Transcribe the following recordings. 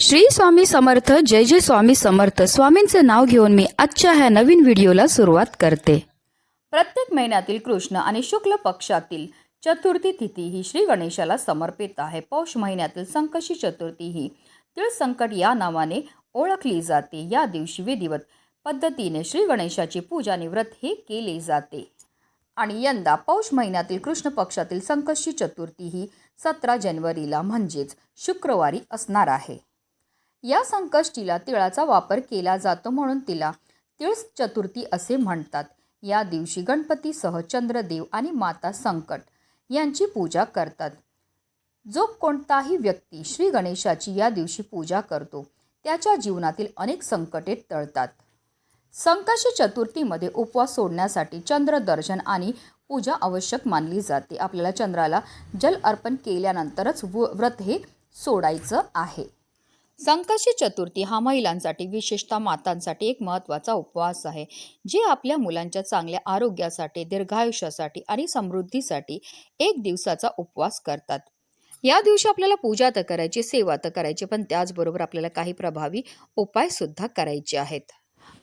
श्री स्वामी समर्थ जय जय स्वामी समर्थ. स्वामींचे नाव घेऊन मी आजच्या ह्या नवीन व्हिडिओला सुरुवात करते. प्रत्येक महिन्यातील कृष्ण आणि शुक्ल पक्षातील चतुर्थी तिथी ही श्री गणेशाला समर्पित आहे. पौष महिन्यातील संकशी चतुर्थी ही तिळ संकट या नावाने ओळखली जाते. या दिवशी विधिवत पद्धतीने श्री गणेशाची पूजा आणि व्रत हे केले जाते. आणि यंदा पौष महिन्यातील कृष्ण पक्षातील संकष्टी चतुर्थी ही सतरा जानेवारीला म्हणजेच शुक्रवारी असणार आहे. या संकष्टीला तिळाचा वापर केला जातो म्हणून तिला तिळ चतुर्थी असे म्हणतात. या दिवशी गणपतीसह चंद्रदेव आणि माता संकट यांची पूजा करतात. जो कोणताही व्यक्ती श्री गणेशाची या दिवशी पूजा करतो त्याच्या जीवनातील अनेक संकटे टळतात. संकष्टी चतुर्थीमध्ये उपवास सोडण्यासाठी चंद्रदर्शन आणि पूजा आवश्यक मानली जाते. आपल्याला चंद्राला जल अर्पण केल्यानंतरच व- व्रत हे सोडायचं आहे. संकष्टी चतुर्थी हा महिलांसाठी विशेषतः मातांसाठी एक महत्त्वाचा उपवास आहे जे आपल्या मुलांच्या चांगल्या आरोग्यासाठी दीर्घायुष्यासाठी आणि समृद्धीसाठी एक दिवसाचा उपवास करतात. या दिवशी आपल्याला पूजा तर करायची सेवा तर करायची पण त्याचबरोबर आपल्याला काही प्रभावी उपायसुद्धा करायचे आहेत.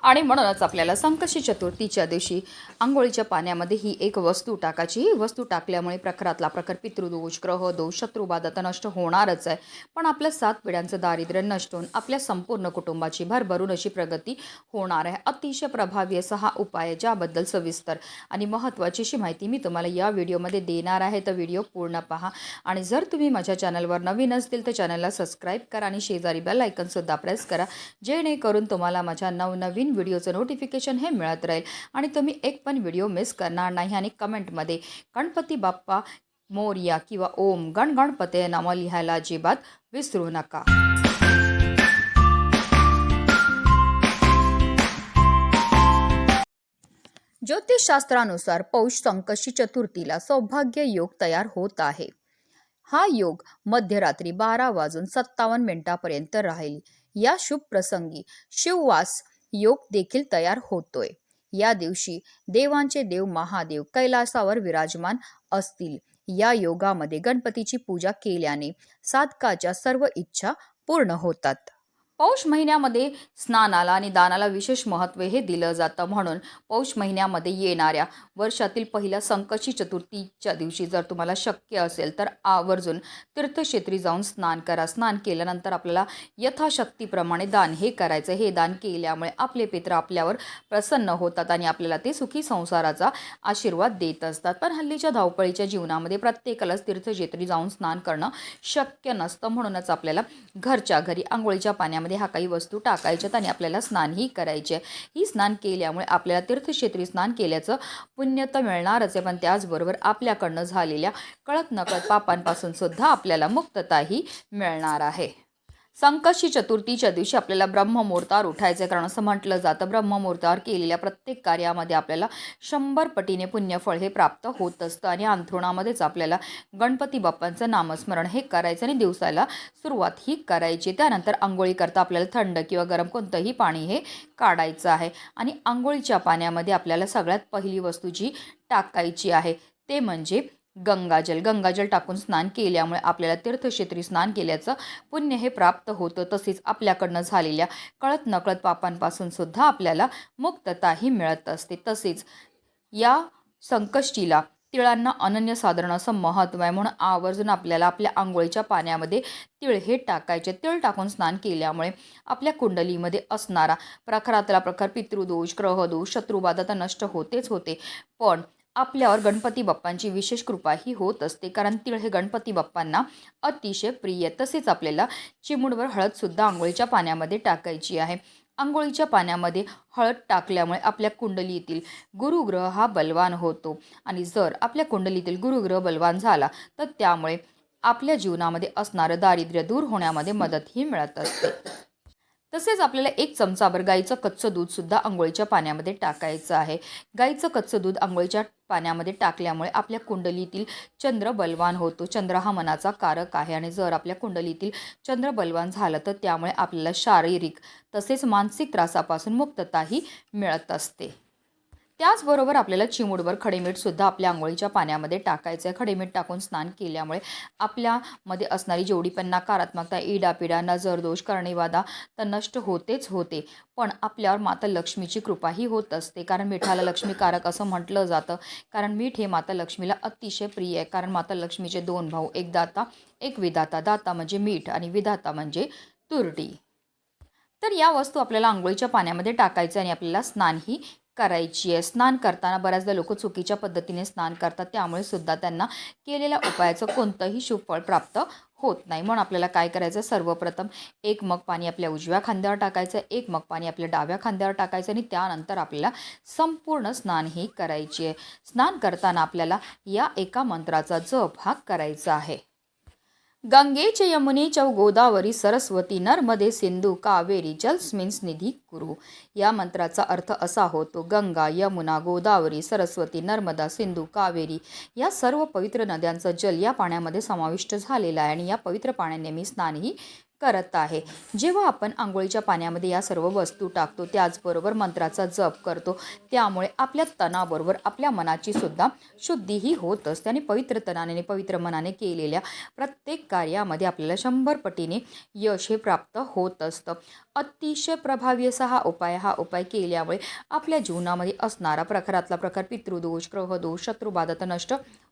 आणि म्हणूनच आपल्याला संकष्टी चतुर्थीच्या दिवशी आंघोळीच्या पाण्यामध्ये ही एक वस्तू टाकायची. ही वस्तू टाकल्यामुळे प्रखरातला प्रखर पितृदोष ग्रहदोष शत्रुबाधा तर नष्ट होणारच आहे. पण आपल्या सात पिढ्यांचं दारिद्र्य नष्ट होऊन आपल्या संपूर्ण कुटुंबाची भरभरून अशी प्रगती होणार आहे. अतिशय प्रभावी असा हा उपाय आहे ज्याबद्दल सविस्तर आणि महत्त्वाची अशी माहिती मी तुम्हाला या व्हिडिओमध्ये देणार आहे. तर व्हिडिओ पूर्ण पहा. आणि जर तुम्ही माझ्या चॅनलवर नवीन असतील तर चॅनलला सबस्क्राईब करा आणि शेजारी बेल आयकनसुद्धा प्रेस करा. जेणेकरून तुम्हाला माझ्या नवनवीन व्हिडिओचं नोटिफिकेशन हे मिळत राहील. आणि तुम्ही एक पण व्हिडिओ मिस करणार नाही आणि कमेंटमध्ये गणपती बाप्पा मोर्या किंवा ओम गण गणपते नाम लिहायला अजिबात विसरू नका. ज्योतिषशास्त्रानुसार पौष संकशी चतुर्थीला सौभाग्य योग तयार होत आहे. हा योग मध्यरात्री बारा वाजून सत्तावन्न मिनिटापर्यंत राहील. या शुभ प्रसंगी शिववास योग देखील तयार होतोय. या दिवशी देवांचे देव महादेव कैलासावर विराजमान असतील. या योगामध्ये गणपतीची पूजा केल्याने साधकाच्या सर्व इच्छा पूर्ण होतात. पौष महिन्यामध्ये स्नानाला आणि दानाला विशेष महत्त्व हे दिलं जातं. म्हणून पौष महिन्यामध्ये येणाऱ्या वर्षातील पहिल्या संकशी चतुर्थीच्या दिवशी जर तुम्हाला शक्य असेल तर आवर्जून तीर्थक्षेत्री जाऊन स्नान करा. स्नान केल्यानंतर आपल्याला यथाशक्तीप्रमाणे दान हे करायचं. हे दान केल्यामुळे आपले पित्र आपल्यावर प्रसन्न होतात आणि आपल्याला ते सुखी संसाराचा आशीर्वाद देत असतात. पण हल्लीच्या धावपळीच्या जीवनामध्ये प्रत्येकालाच तीर्थक्षेत्री जाऊन स्नान करणं शक्य नसतं. म्हणूनच आपल्याला घरच्या घरी आंघोळीच्या पाण्यामध्ये हा काही वस्तू टाकायच्यात आणि आपल्याला स्नानही करायचे. ही स्नान केल्यामुळे आपल्याला तीर्थक्षेत्री स्नान केल्याचं पुण्य तर मिळणारच आहे. पण त्याचबरोबर आपल्याकडनं झालेल्या कळत नकळत पापांपासून सुद्धा आपल्याला मुक्तताही मिळणार आहे. संकष्टी चतुर्थीच्या दिवशी आपल्याला ब्रह्ममुहूर्तावर उठायचं कारण असं म्हटलं जातं ब्रह्ममुहूर्तावर केलेल्या प्रत्येक कार्यामध्ये आपल्याला शंभर पटीने पुण्यफळ हे प्राप्त होत असतं. आणि अंथरुणामध्येच आपल्याला गणपती बाप्पांचं नामस्मरण हे करायचं आणि दिवसाला सुरुवात ही करायची. त्यानंतर आंघोळी करता आपल्याला थंड किंवा गरम कोणतंही पाणी हे काढायचं आहे. आणि आंघोळीच्या पाण्यामध्ये आपल्याला सगळ्यात पहिली वस्तू जी टाकायची आहे ते म्हणजे गंगाजल. गंगाजल टाकून स्नान केल्यामुळे आपल्याला तीर्थक्षेत्री स्नान केल्याचं पुण्य हे प्राप्त होतं. तसेच आपल्याकडनं झालेल्या कळत नकळत पापांपासून सुद्धा आपल्याला मुक्तताही मिळत असते. तसेच या संकष्टीला तिळांना अनन्यसाधारण असं महत्त्व आहे. म्हणून आवर्जून आपल्याला आपल्या आंघोळीच्या पाण्यामध्ये तिळ हे टाकायचे. तिळ टाकून स्नान केल्यामुळे आपल्या कुंडलीमध्ये असणारा प्रखरातला प्रखर पितृदोष ग्रहदोष शत्रुबाधा तर नष्ट होतेच होते. पण आपल्यावर गणपती बाप्पांची विशेष कृपा ही होत असते. कारण तिळ हे गणपती बाप्पांना अतिशय प्रिय तसेच आपल्याला चिमूडवर हळदसुद्धा आंघोळीच्या पाण्यामध्ये टाकायची आहे. आंघोळीच्या पाण्यामध्ये हळद टाकल्यामुळे आपल्या कुंडलीतील गुरुग्रह हा बलवान होतो. आणि जर आपल्या कुंडलीतील गुरुग्रह बलवान झाला तर त्यामुळे आपल्या जीवनामध्ये असणारं दारिद्र्य दूर होण्यामध्ये मदतही मिळत असते. तसेच आपल्याला एक चमचाभर गाईचं कच्चं दूधसुद्धा आंघोळीच्या पाण्यामध्ये टाकायचं आहे. गाईचं कच्चं दूध आंघोळीच्या पाण्यामध्ये टाकल्यामुळे आपल्या कुंडलीतील चंद्र बलवान होतो. चंद्र हा मनाचा कारक आहे आणि जर आपल्या कुंडलीतील चंद्र बलवान झालं तर त्यामुळे आपल्याला शारीरिक तसेच मानसिक त्रासापासून मुक्तताही मिळत असते. त्याचबरोबर आपल्याला चिमूडभर खडेमीठसुद्धा आपल्या आंघोळीच्या पाण्यामध्ये टाकायचं आहे खडेमीठ टाकून स्नान केल्यामुळे आपल्यामध्ये असणारी जेवढी पण नकारात्मकता इडापिडा नजरदोष करणेवादा तर नष्ट होतेच होते. पण आपल्यावर माता लक्ष्मीची कृपाही होत असते. कारण मिठाला लक्ष्मीकारक असं म्हटलं जातं. कारण मीठ हे माता लक्ष्मीला अतिशय प्रिय आहे. कारण माता लक्ष्मीचे दोन भाऊ एक दाता एक विधाता. दाता म्हणजे मीठ आणि विधाता म्हणजे तुरटी. तर या वस्तू आपल्याला आंघोळीच्या पाण्यामध्ये टाकायचं आणि आपल्याला स्नानही करायची आहे. स्नान करताना बऱ्याचदा लोक चुकीच्या पद्धतीने स्नान करतात. त्यामुळे सुद्धा त्यांना केलेल्या उपायाचं कोणतंही शुभफळ प्राप्त होत नाही. म्हणून आपल्याला काय करायचं? सर्वप्रथम एक मग पाणी आपल्या उजव्या खांद्यावर टाकायचं एक मग पाणी आपल्या डाव्या खांद्यावर टाकायचं आणि त्यानंतर आपल्याला संपूर्ण स्नान ही करायची आहे. स्नान करताना आपल्याला या एका मंत्राचा जप हा करायचा आहे. गंगेच यमुने चौ गोदावरी सरस्वती नर्मदे सिंधू कावेरी जलस्मिन्स निधी कुरु. या मंत्राचा अर्थ असा होतो गंगा यमुना गोदावरी सरस्वती नर्मदा सिंधू कावेरी या सर्व पवित्र नद्यांचा जल या पाण्यामध्ये समाविष्ट झालेलं आहे आणि या पवित्र पाण्याने मी स्नानही करत आहे. जेव्हा आपण आंघोळीच्या पाण्यामध्ये या सर्व वस्तू टाकतो त्याचबरोबर मंत्राचा जप करतो त्यामुळे आपल्या तणाबरोबर आपल्या मनाची सुद्धा शुद्धीही होत असते आणि पवित्र तणाने पवित्र मनाने केलेल्या प्रत्येक कार्यामध्ये आपल्याला शंभर पटीने यश हे प्राप्त होत असतं. अतिशय प्रभावी असा हा उपाय हा उपाय केल्यामुळे आपल्या जीवनामध्ये असणारा प्रखरातला प्रकार पितृदोष ग्रहदोष शत्रुबाधा नष्ट